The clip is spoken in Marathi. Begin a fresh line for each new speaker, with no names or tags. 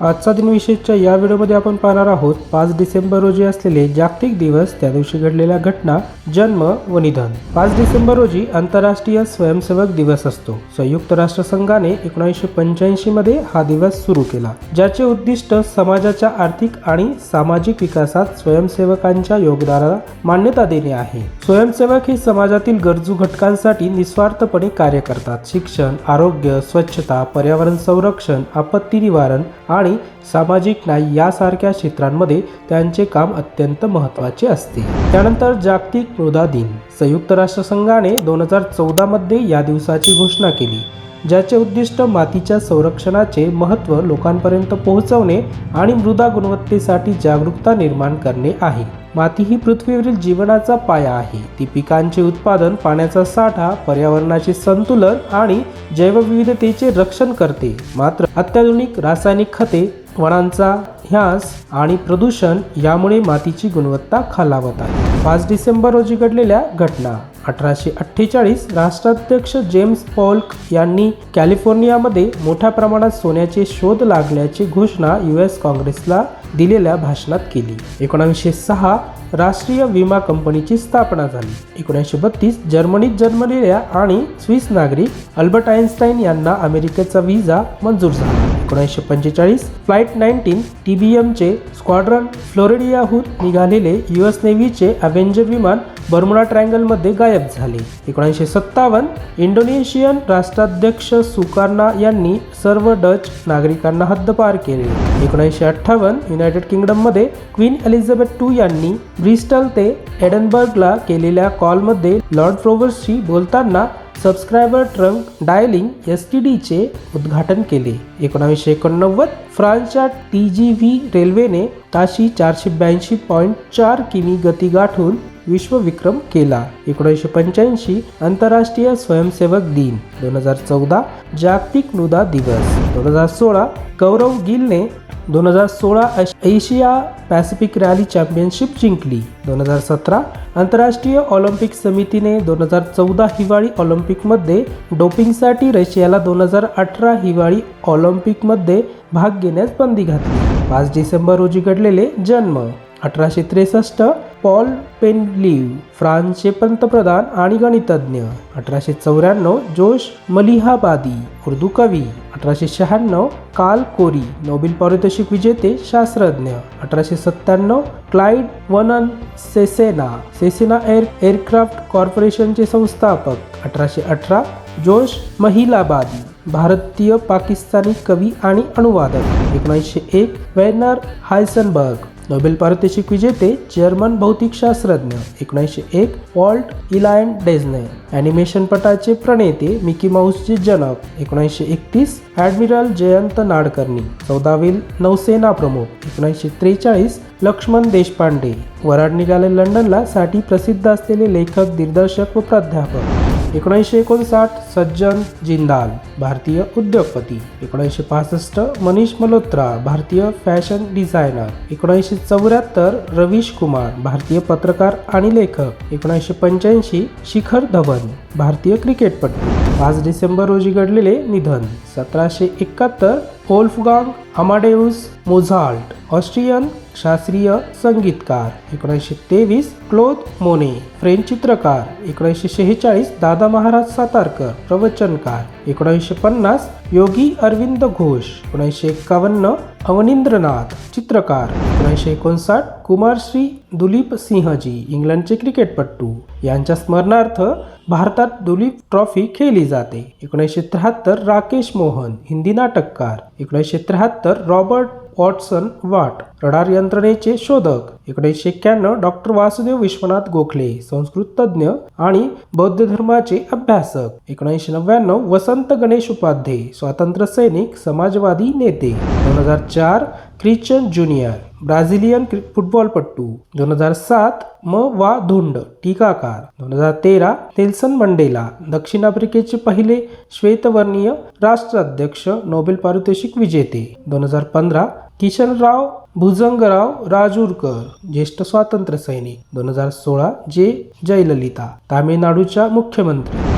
आजचा दिनविशेषच्या या व्हिडिओमध्ये आपण पाहणार आहोत पाच डिसेंबर रोजी असलेले जागतिक दिवस त्या दिवशी घडलेल्या घटना जन्म व निधन. पाच डिसेंबर रोजी आंतरराष्ट्रीय स्वयंसेवक दिवस असतो. संयुक्त राष्ट्रसंघाने एकोणीसशे पंच्याऐंशी मध्ये हा दिवस सुरू केला ज्याचे उद्दिष्ट समाजाच्या आर्थिक आणि सामाजिक विकासात स्वयंसेवकांच्या योगदानाला मान्यता देणे आहे. स्वयंसेवक हे समाजातील गरजू घटकांसाठी निस्वार्थपणे कार्य करतात. शिक्षण आरोग्य स्वच्छता पर्यावरण संरक्षण आपत्ती निवारण आणि सामाजिक न्याय यासारख्या क्षेत्रांमध्ये त्यांचे काम अत्यंत महत्त्वाचे असते. त्यानंतर जागतिक मृदा दिन. संयुक्त राष्ट्रसंघाने दोन हजार चौदामध्ये या दिवसाची घोषणा केली ज्याचे उद्दिष्ट मातीच्या संरक्षणाचे महत्त्व लोकांपर्यंत पोहोचवणे आणि मृदा गुणवत्तेसाठी जागरूकता निर्माण करणे आहे. माती ही पृथ्वीवरील जीवनाचा पाया आहे. ती पिकांचे उत्पादन पाण्याचा साठा पर्यावरणाचे संतुलन आणि जैवविविधतेचे रक्षण करते. मात्र अत्याधुनिक रासायनिक खते वनांचा ह्यास आणि प्रदूषण यामुळे मातीची गुणवत्ता खालावत आहे. पाच डिसेंबर रोजी घडलेल्या घटना. अठराशे अठ्ठेचाळीस राष्ट्राध्यक्ष जेम्स पॉल्क यांनी कॅलिफोर्नियामध्ये मोठ्या प्रमाणात सोन्याचे शोध लागल्याची घोषणा यू एस काँग्रेसला दिलेल्या भाषणात केली. एकोणावीसशे सहा राष्ट्रीय विमा कंपनीची स्थापना झाली. एकोणीसशे बत्तीस जर्मनीत जन्मलेल्या आणि स्विस नागरिक अल्बर्ट आइन्स्टाईन यांना अमेरिकेचा व्हिसा मंजूर झाला. एकोणीसशे पंचेचाळीस. फ्लाईट नाईन्टीन टी बी एमचे स्क्वाड्रन फ्लोरिडियाहून निघालेले यू एस नेव्हीचे अव्हेंजर विमान बर्मुडा ट्रायंगलमध्ये गायब झाले. एकोणीसशे सत्तावन्न इंडोनेशियन राष्ट्राध्यक्ष सुकार्ना यांनी सर्व डच नागरिकांना हद्दपार केले. एकोणीसशे अठ्ठावन्न युनायटेड किंगडममध्ये क्वीन एलिझाबेथ टू यांनी ब्रिस्टल ते एडनबर्गला केलेल्या कॉलमध्ये लॉर्ड फ्रोवर्सशी बोलताना subscriber trunk dialling S T डीचे उद्घाटन केले. एकोणावीसशे एकोणनव्वद फ्रान्सच्या टी जी व्ही रेल्वेने ताशी चारशे ब्याऐंशी पॉईंट चार किमी गती गाठून विश्वविक्रम केला. एकोणीसशे पंच्याऐंशी आंतरराष्ट्रीय स्वयंसेवक दिन. दोन हजार चौदा जागतिक मृदा दिवस. दोन हजार सोळा गौरव गिलने दोन हजार सोळा एशिया पॅसिफिक रॅली चॅम्पियनशिप जिंकली. दोन हजार सतरा आंतरराष्ट्रीय ऑलिम्पिक समितीने दोन हजार चौदा हिवाळी ऑलिम्पिकमध्ये डोपिंगसाठी रशियाला दोन हजार अठरा हिवाळी ऑलिम्पिकमध्ये भाग घेण्यास बंदी घातली. पाच डिसेंबर रोजी घडलेले जन्म. अठराशे त्रेसष्ट पॉल पेनलिव्ह फ्रान्सचे पंतप्रधान आणि गणितज्ञ. अठराशे चौऱ्याण्णव जोश मलिहाबादी उर्दू कवी. अठराशे शहाण्णव काल कोरी नोबेल पारितोषिक विजेते शास्त्रज्ञ. अठराशे सत्त्याण्णव क्लाइड वनन सेसेना सेसेना एअर एअरक्राफ्ट कॉर्पोरेशनचे संस्थापक. अठराशे अठरा जोश महिलाबादी भारतीय पाकिस्तानी कवी आणि अनुवादक. एकोणीसशे एक वेनर हायसनबर्ग. नोबेल पारितोषिक विजेते जर्मन भौतिकशास्त्रज्ञ एकोणीसशे एक वॉल्ट इलायन डेझने. ॲनिमेशन पटाचे प्रणेते मिकी माऊसचे जनक एकोणीसशे एकतीस ॲडमिरल जयंत नाडकर्णी. चौदावील नौसेना प्रमुख एकोणीसशे त्रेचाळीस लक्ष्मण देशपांडे. वराड निघाले लंडनला साठी प्रसिद्ध असलेले लेखक दिग्दर्शक व प्राध्यापक. एकोणीसशे एकोणसाठ सज्जन जिंदाल भारतीय उद्योगपती. एकोणीसशे पासष्ट मनीष मल्होत्रा भारतीय फॅशन डिझायनर. एकोणीसशे चौऱ्याहत्तर रवीश कुमार भारतीय पत्रकार आणि लेखक. एकोणीसशे पंच्याऐंशी शिखर धवन भारतीय क्रिकेटपटू. पाच डिसेंबर रोजी घडलेले निधन. सतराशे एकाहत्तर ओल्फगांग हमाडेउस मोझाल्ट ऑस्ट्रियन शास्त्रीय संगीतकार एकोणीसशे तेवीस क्लोद मोने फ्रेंच चित्रकार एकोणीसशे शेहेचाळीस दादा महाराज सातारकर प्रवचनकार एकोणीसशे पन्नास योगी अरविंद घोष एकोणीसशे एक्कावन्न अवनिंद्रनाथ चित्रकार एकोणीसशे एकोणसाठ कुमारश्री दुलीप सिंहजी इंग्लंडचे क्रिकेटपटू. यांच्या स्मरणार्थ भारतात दुलीप ट्रॉफी खेळली जाते. एकोणीसशे त्र्याहत्तर राकेश मोहन हिंदी नाटककार. एकोणीसशे त्र्याहत्तर रॉबर्ट वॉटसन वाट रडार यंत्रणेचे शोधक. एकोणीसशे एक्क्याण्णव डॉक्टर वासुदेव विश्वनाथ गोखले संस्कृत तज्ज्ञ आणि बौद्ध धर्माचे अभ्यासक. एकोणीसशे नव्याण्णव वसंत गणेश उपाध्ये स्वातंत्र्य सैनिक समाजवादी नेते. दोन हजार चार ख्रिश्चन ज्युनियर ब्राझिलियन फुटबॉलपट्टू फुटबॉलपटू दोन हजार सात म वा धोंड टीकाकार. दोन हजार तेरा नेल्सन मंडेला दक्षिण आफ्रिकेचे पहिले श्वेतवर्णीय राष्ट्राध्यक्ष नोबेल पारितोषिक विजेते. दोन हजार पंधरा किशनराव भुजंगराव राजूरकर ज्येष्ठ स्वातंत्र्य सैनिक. दोन हजार सोळा जे. जयललिता तामिळनाडूच्या मुख्यमंत्री.